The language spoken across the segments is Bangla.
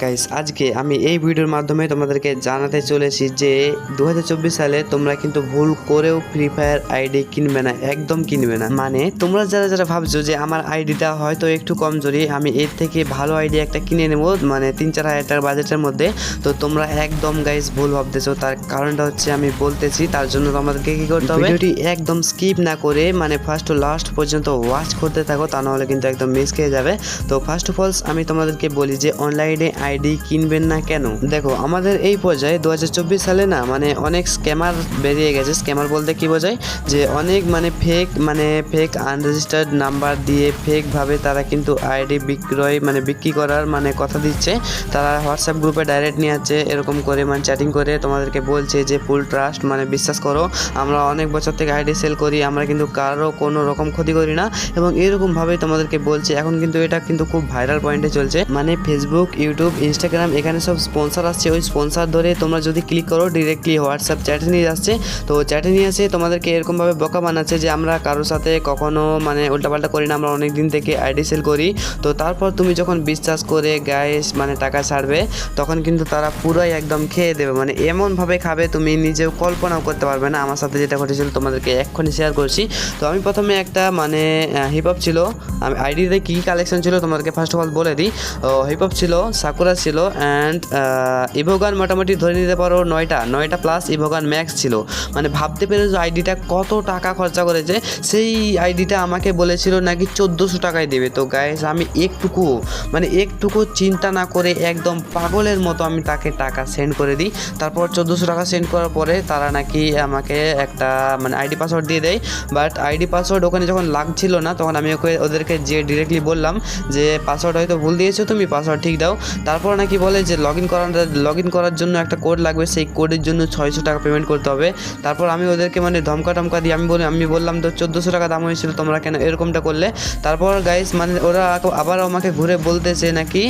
গাইস আজকে আমি এই ভিডিওর মাধ্যমে তোমাদেরকে জানাতে চলেছি যে দু হাজার চব্বিশ সালে তোমরা কিন্তু ভুল করেও ফ্রি ফায়ার আইডি কিনবে না একদম কিনবে না। মানে তোমরা যারা যারা ভাবছ যে আমার আইডিটা হয়তো একটু কমজোরি আমি এর থেকে ভালো আইডি একটা কিনে নেব মানে তিন চার হাজার টাকার বাজেটের মধ্যে তো তোমরা একদম গাইস ভুল ভাবতেছো। তার কারণটা হচ্ছে আমি বলতেছি তার জন্য তোমাদেরকে কি করতে হবে? ভিডিওটি একদম স্কিপ না করে মানে ফার্স্ট টু লাস্ট পর্যন্ত ওয়াচ করতে থাকো তা নাহলে কিন্তু একদম মিস খেয়ে যাবে। তো ফার্স্ট অফ অলস আমি তোমাদেরকে বলি যে অনলাইনে আইডি কিনবেন না কেন? দেখো, আমাদের এই পর্যায়ে দু হাজার চব্বিশ সালে না মানে অনেক স্ক্যামার বেরিয়ে গেছে। স্ক্যামার বলতে কি বোঝায়? যে অনেক মানে ফেক মানে ফেক আনরেজিস্টার্ড নাম্বার দিয়ে ফেকভাবে তারা কিন্তু আইডি বিক্রয় মানে বিক্রি করার মানে কথা দিচ্ছে। তারা হোয়াটসঅ্যাপ গ্রুপে ডাইরেক্ট নিয়ে যাচ্ছে, এরকম করে মানে চ্যাটিং করে, তোমাদেরকে বলছে যে ফুল ট্রাস্ট মানে বিশ্বাস করো, আমরা অনেক বছর থেকে আইডি সেল করি, আমরা কিন্তু কারও কোনো রকম ক্ষতি করি না। এবং এরকমভাবেই তোমাদেরকে বলছে, এখন কিন্তু এটা কিন্তু খুব ভাইরাল পয়েন্টে চলছে। মানে ফেসবুক ইউটিউব ইনস্টাগ্রাম এখানে সব স্পন্সর আসছে। ওই স্পন্সার ধরে তোমরা যদি ক্লিক করো ডিরেক্টলি হোয়াটসঅ্যাপ চ্যাটে নিয়ে আসছে। তো চ্যাটে নিয়ে এসে তোমাদেরকে এরকমভাবে বকা বানাচ্ছে যে আমরা কারোর সাথে কখনো মানে উল্টাপাল্টা করি না, আমরা অনেক দিন থেকে আইডি সেল করি। তো তারপর তুমি যখন বিশ্বাস করে গায়ে মানে টাকা ছাড়বে, তখন কিন্তু তারা পুরোই একদম খেয়ে দেবে। মানে এমনভাবে খাবে তুমি নিজেও কল্পনাও করতে পারবে না। আমার সাথে যেটা ঘটেছিল তোমাদেরকে এক্ষুনি শেয়ার করছি। তো আমি প্রথমে একটা মানে হিপ হপ ছিল। আমি আইডিতে কী কালেকশন ছিল তোমাদেরকে ফার্স্ট অফ অল বলে দিই। হিপ হপ ছিল সাকুরা ছিল অ্যান্ড ইভোগান মোটামুটি ধরে নিতে পারো নয়টা নয়টা প্লাস ইভোগান ম্যাক্স ছিল। মানে ভাবতে পেরেছ আইডিটা কত টাকা খরচা করেছে, সেই আইডিটা আমাকে বলেছিল নাকি চোদ্দোশো টাকায় দেবে। তো গাইস আমি একটুকু মানে একটুকু চিন্তা না করে একদম পাগলের মতো আমি তাকে টাকা সেন্ড করে দিই। তারপর চোদ্দোশো টাকা সেন্ড করার পরে তারা নাকি আমাকে একটা মানে আইডি পাসওয়ার্ড দিয়ে দেয়। বাট আইডি পাসওয়ার্ড ওখানে যখন লাগছিল না, তখন আমি ওকে, ওদেরকে যে ডিরেক্টলি বললাম যে পাসওয়ার্ড হয়তো ভুল দিয়েছ তুমি পাসওয়ার্ড ঠিক দাও। তারপর নাকি বলে যে লগ ইন করার লগ ইন করার জন্য একটা কোড লাগবে, সেই কোডের জন্য ছয়শো টাকা পেমেন্ট করতে হবে। তারপর আমি ওদেরকে মানে ধমকা টমকা দিয়ে আমি বলি, আমি বললাম, তো চোদ্দোশো টাকা দাম হয়েছিল, তোমরা কেন এরকমটা করলে? তারপর গাইস মানে ওরা আবার আমাকে ঘুরে বলতেছে নাকি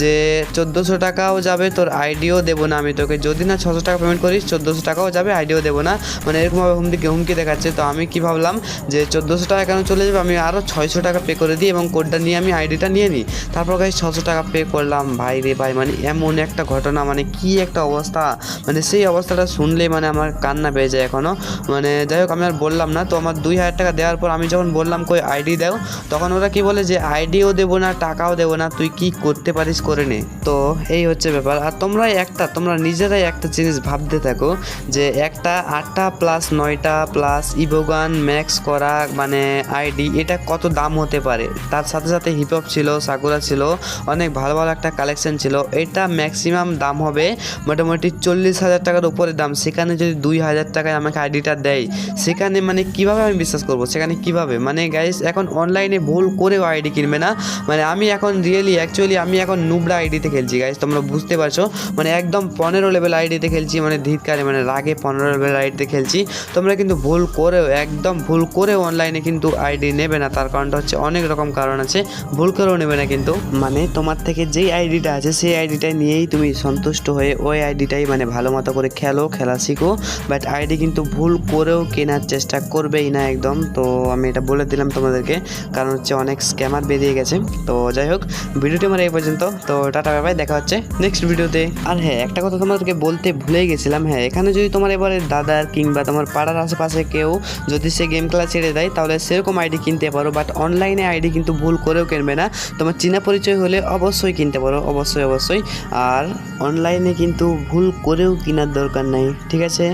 যে, চোদ্দোশো টাকাও যাবে, তোর আইডিও দেবো না আমি তোকে। যদি না ছশো টাকা পেমেন্ট করিস, চোদ্দোশো টাকাও যাবে আইডিও দেবো না। মানে এরকমভাবে হুমকি হুমকি দেখাচ্ছে। তো আমি কি ভাবলাম যে, চোদ্দোশো টাকা কেন চলে যাবে? আমি আরও ছয়শো টাকা পে করে দিই এবং কোডটা নিয়ে, আমি আইডিটা নিয়ে নিই। তারপর গাইস ছশো টাকা পে করলাম। ভাই রে ভাই মানে এমন একটা ঘটনা মানে কি একটা অবস্থা? মানে সেই অবস্থাটা শুনলে মানে আমার কান্না পেয়ে যায় এখনও মানে যাই হোক, আমি আর বললাম না। তো আমার দুই হাজার টাকা দেওয়ার পর আমি যখন বললাম, কই আইডি দাও? তখন ওরা কি বলে যে আইডিও দেবো না, টাকাও দেবো না, তুই কি করতে পারিস করে নে। তো এই হচ্ছে ব্যাপার। আর তোমরা একটা, তোমরা নিজেরাই একটা জিনিস ভাবতে থাকো যে, একটা আটটা প্লাস নয়টা প্লাস ইভোগান ম্যাক্স করা মানে আইডি এটা কত দাম হতে পারে? তার সাথে সাথে হিপহপ ছিল সাকুরা ছিল, অনেক ভালো ভালো একটা কালেকশন ছিল। এটা ম্যাক্সিমাম দাম হবে মোটামুটি চল্লিশ হাজার টাকার উপরে দাম। সেখানে যদি দুই হাজার টাকায় আমাকে আইডিটা দেয়, সেখানে মানে কীভাবে আমি বিশ্বাস করব? সেখানে কীভাবে? মানে গাইস এখন অনলাইনে ভুল করেও আইডি কিনবে না। মানে আমি এখন রিয়েলি অ্যাকচুয়ালি আমি এখন নুবরা আইডিতে খেলছি গাইস তোমরা বুঝতে পারছ? মানে একদম পনেরো লেভেল আইডিতে খেলছি মানে ধিৎকারে মানে রাগে পনেরো লেভেল আইডিতে খেলছি। তোমরা কিন্তু ভুল করেও, একদম ভুল করেও অনলাইনে কিন্তু আইডি নেবে না। তার কারণটা হচ্ছে অনেক রকম কারণ আছে। ভুল করেও নেবে না কিন্তু। মানে তোমার থেকে যেই আইডিটা আছে সেই আইডিটা নিয়েই তুমি সন্তুষ্ট হয়ে ওই আইডিটাই মানে ভালো মতো করে খেলো, খেলা শিখো। বাট আইডি কিন্তু ভুল করেও কেনার চেষ্টা করবেই না একদম। তো আমি এটা বলে দিলাম তোমাদেরকে, কারণ হচ্ছে অনেক স্ক্যামার বেরিয়ে গেছে। তো যাই হোক, ভিডিওটি আমার এই পর্যন্ত। তো টাটা বাবাই দেখা হচ্ছে নেক্সট ভিডিওতে। আর হ্যাঁ একটা কথা তোমাদেরকে বলতে ভুলেই গেছিলাম। হ্যাঁ এখানে যদি তোমার এবারে দাদার কিংবা তোমার পাড়ার আশেপাশে কেউ যদি সে গেম খেলা ছেড়ে দেয়, তাহলে সেরকম আইডি কিনতে পারো। বাট অনলাইনে আইডি কিন্তু ভুল করেও কিনবে না। তোমার চীনা পরিচয় হলে অবশ্যই কিনতে পারো। অবশ্যই অবশ্যই। আর অনলাইনে কিন্তু ভুল করেও কেনার দরকার নাই ঠিক আছে?